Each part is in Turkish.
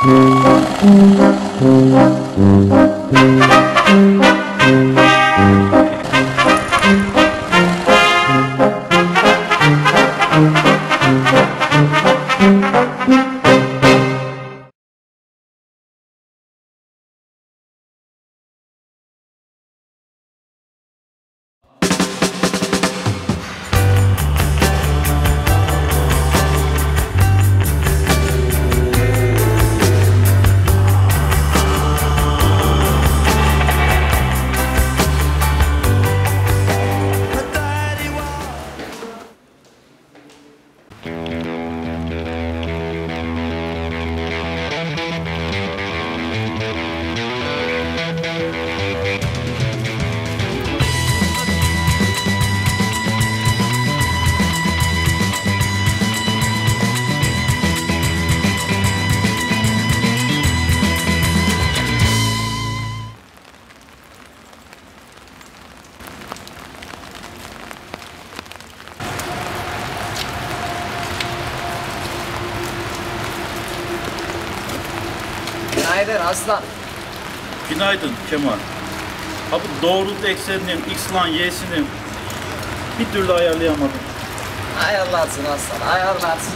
Thank you. Günaydın aslan. Günaydın Kemal. Ha bu doğrultu ekseninin x lan y'sini bir türlü ayarlayamadım. Ayarlarsın aslan, ayarlarsın.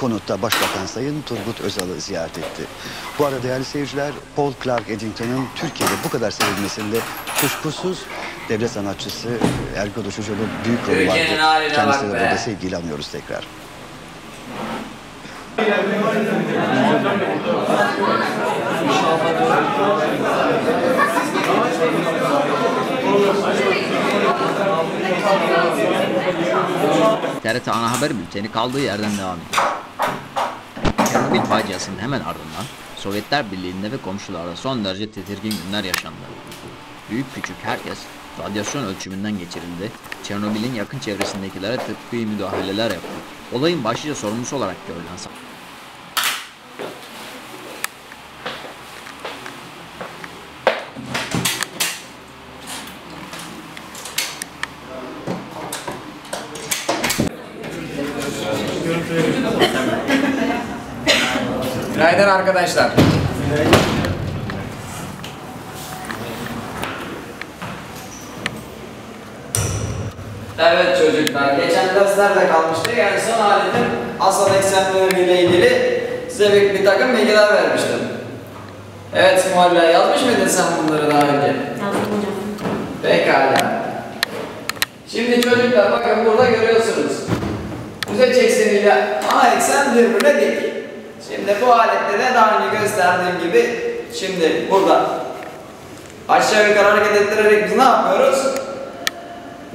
Konutta Başbakan Sayın Turgut Özal'ı ziyaret etti. Bu arada değerli seyirciler, Paul Clark Eddington'ın Türkiye'de bu kadar sevilmesinde kuşkusuz devlet sanatçısı Ergo Düşücü'nün büyük rolü vardı. Kendisine de burada sevgiyle anıyoruz tekrar. TRT Ana Haber Bülteni kaldığı yerden devam ediyor. Çernobil faciasının hemen ardından Sovyetler Birliği'nde ve komşularda son derece tedirgin günler yaşandı. Büyük küçük herkes radyasyon ölçümünden geçirildi. Çernobil'in yakın çevresindekilere tıbbi müdahaleler yapıldı. Olayın başlıca sorumlusu olarak görülen Günaydın arkadaşlar. Evet çocuklar, geçen derslerde kalmıştı. Yani son halitin asal eksenleriyle ilgili size bir, bir takım bilgiler vermiştim. Evet Mualla, yazmış mıydın sen bunları daha önce? Yazdım hocam. Pekala. Şimdi çocuklar bakın burada görüyorsunuz. Uzay ekseniyle ana eksen birbirine dik. Şimdi bu alette de daha önce gösterdiğim gibi şimdi burada aşağı yukarı hareket ettirerek biz ne yapıyoruz?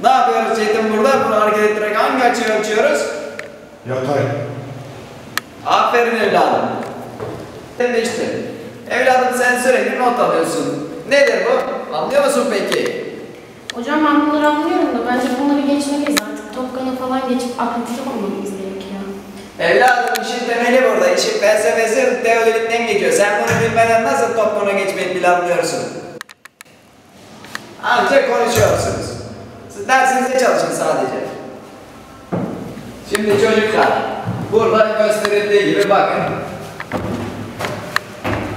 Ne yapıyoruz Çetin burada? Bunu hareket ettirerek hangi açıyı ölçüyoruz? Yatay. Aferin evladım. İşte. Evladım sen sürekli not alıyorsun. Nedir bu? Anlıyor musun peki? Hocam ben bunları anlıyorum da bence bunları geçmeliyiz artık. Topkanı falan geçip akredite olmamız gerekiyor. Evladım işin temeli burada. İşin felsefesi teodolitten geçiyor. Sen bunu bilmeden nasıl topluma geçmeyi planlıyorsun? Ancak konuşuyorsunuz. Siz dersinize çalışın sadece. Şimdi çocuklar, burada gösterildiği gibi bakın.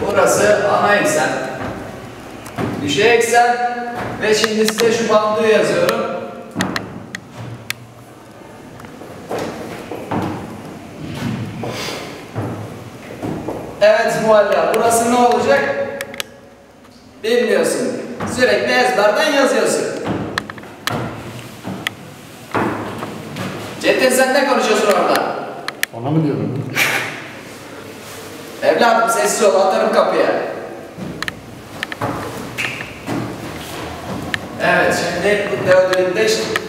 Burası ana eksen. Düşey eksen ve şimdi size şu bandı yazıyorum. Evet mualla, burası ne olacak? Bilmiyorsun. Sürekli ezberden yazıyorsun. Çetin sen ne konuşuyorsun orada? Ona mı diyorum? Evladım sessiz ol, atarım kapıya. Evet, şimdi bu teodolinde Şu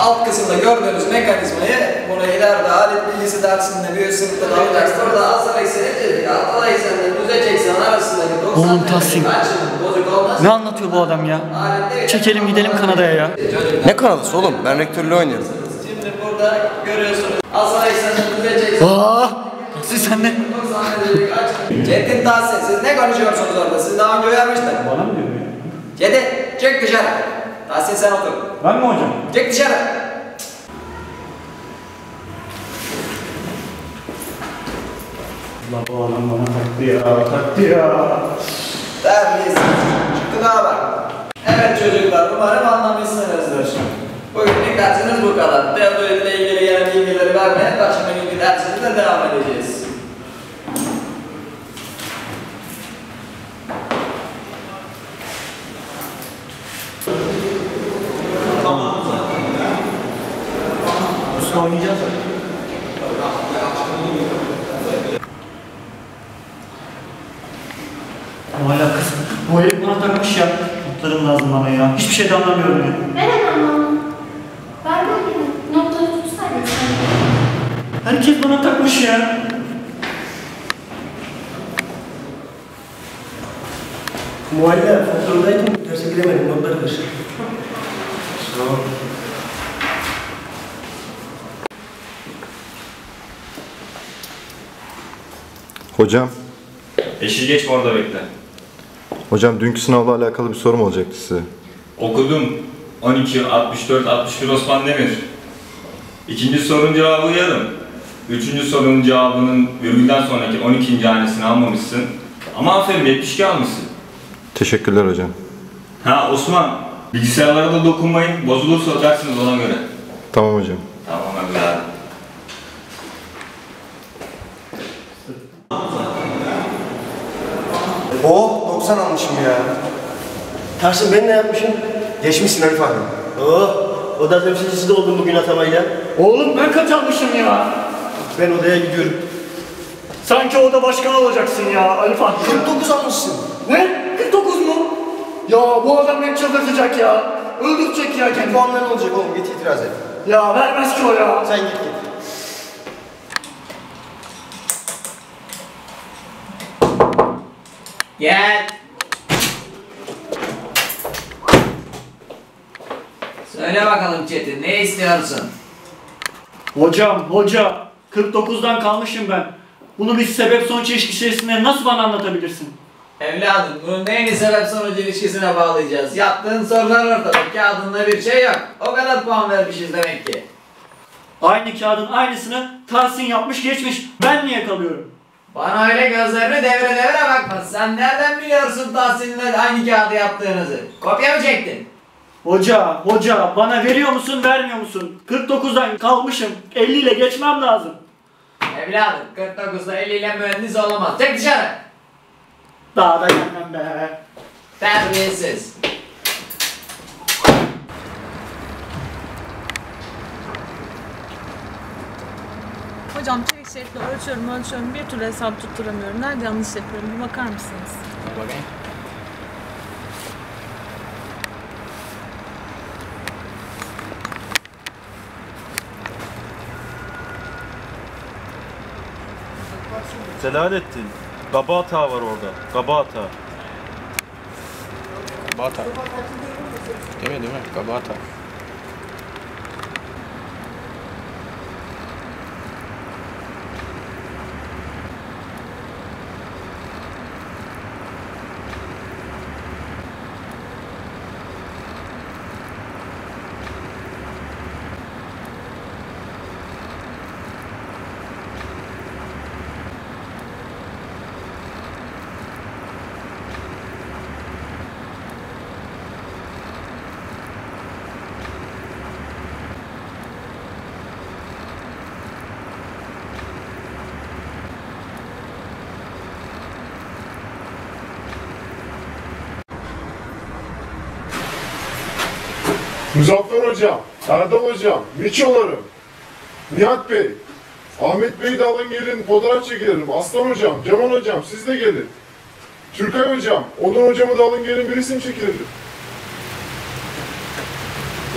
alt kısımda gördüğünüz mekanizmayı bunu ileride alet bilgisi dersinde bir sınıfta da alacaksın. Orada asal ekseni çizdik. Altta eksenle düzey eksen arasındaki 90 Oğlum Tahsin. bozuk. Ne anlatıyor bu adam ya? Çekelim gidelim Kanada'ya ya. Ne kanalısı oğlum? Ben rektörlüğü oynuyorum. Şimdi burada görüyorsunuz. Asal eksenle düzey eksen. Aa, Tahsin sen ne? 90 derecelik açı. Çetin Tahsin siz ne konuşuyorsunuz orada? Siz daha önce uyarmıştım. Bana mı diyor ya? Çetin çık dışarı. Tahsin sen otur. Ben mi hocam? Çık dışarı. Allah bu adam bana taktı ya, taktı ya. Terbiyesiz. Kulağa bak. Evet çocuklar umarım anlamışsınızdır. Bugünlük dersiniz bu kadar. Teodorit ile ilgili yeni bilgileri vermeye başka günkü dersimizde devam edeceğiz. Usta oynayacağız ya. Hala kız. Bu herif bana takmış ya. Notlarım lazım bana ya. Hiçbir şey de anlamıyorum ya. Anlamadım. Ben de yine notları tutsaydın sen. Herkes bana takmış ya. Muhalle faktöründeydim, derse giremedim, notları kır. Hocam, Eşi geçme orada bekle. hocam dünkü sınavla alakalı bir sorum olacaktı size. Okudum. 12, 64, 61 Osman Demir. İkinci sorunun cevabı yarım. Üçüncü sorunun cevabının virgülden sonraki 12. hanesini almamışsın. Ama aferin 72 almışsın. Teşekkürler hocam. Ha Osman, bilgisayarlara da dokunmayın. Bozulursa ödersiniz ona göre. Tamam hocam. Tamam evladım. Oh 90 almışım ya. Tahsin ben ne yapmışım? Geçmişsin Arif abi. Oh, oda temsilcisi de oldum bugün atamayla. Oğlum ben kaç almışım ya? Ben odaya gidiyorum. Sanki orada başkan olacaksın ya Ali Fatih. 49 almışsın. Ne? 49 mu? Ya bu adam beni çıldırtacak ya. Öldürecek ya kendini. Puanların olacak oğlum git itiraz et. Ya vermez ki o ya. Sen git git. Gel. Söyle bakalım Çetin ne istiyorsun? Hocam, hoca. 49'dan kalmışım ben. Bunu bir sebep sonuç ilişkisine nasıl bana anlatabilirsin? Evladım bunun neyini sebep sonuç ilişkisine bağlayacağız? Yaptığın sorular ortada. Kağıdında bir şey yok. O kadar puan vermişiz demek ki. Aynı kağıdın aynısını Tahsin yapmış geçmiş. Ben niye kalıyorum? Bana öyle gözlerini devre devre bakma. Sen nereden biliyorsun Tahsin'le aynı kağıdı yaptığınızı? Kopya mı çektin? Hoca, hoca bana veriyor musun vermiyor musun? 49'dan kalmışım. 50 ile geçmem lazım. Evladım 49'da 50 ile mühendis olamaz. Çık dışarı. Daha da gelmem be. Terbiyesiz. Hocam çelik şeritle ölçüyorum ölçüyorum bir türlü hesap tutturamıyorum. Nerede yanlış yapıyorum bir bakar mısınız? Celalettin, Gaba hata var orada. Gaba hata. Kabata. Değil mi değil mi? Kabata. Muzaffer Hocam, Erdal Hocam, Miçolarım, Nihat Bey, Ahmet Bey de alın gelin fotoğraf çekelim. Aslan Hocam, Cemal Hocam siz de gelin. Türkay Hocam, Onur Hocamı da alın gelin bir resim çekelim.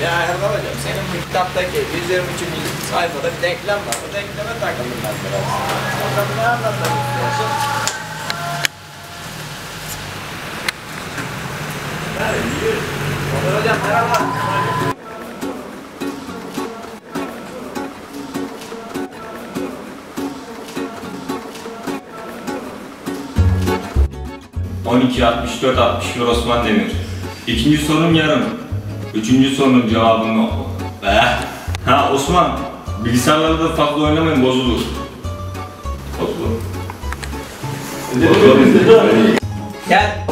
Ya Erdal hocam senin bu kitaptaki 123. sayfada bir denklem var. O denkleme takıldım ben biraz. Bakalım ne anlatmak istiyorsun? Onur hocam merhaba. 12, 64, 61 Osman Demir. İkinci sorun yarım. Üçüncü sorunun cevabını... Eh. Ha Osman, bilgisayarlarda da fazla oynamayın bozulur. Bozulur. Gel.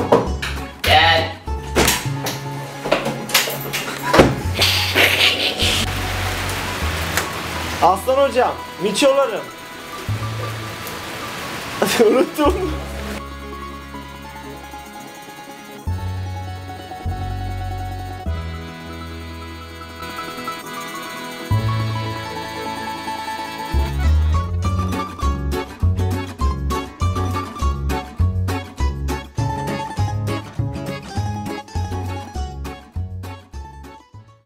Aslan hocam, miçolarım. Unuttum.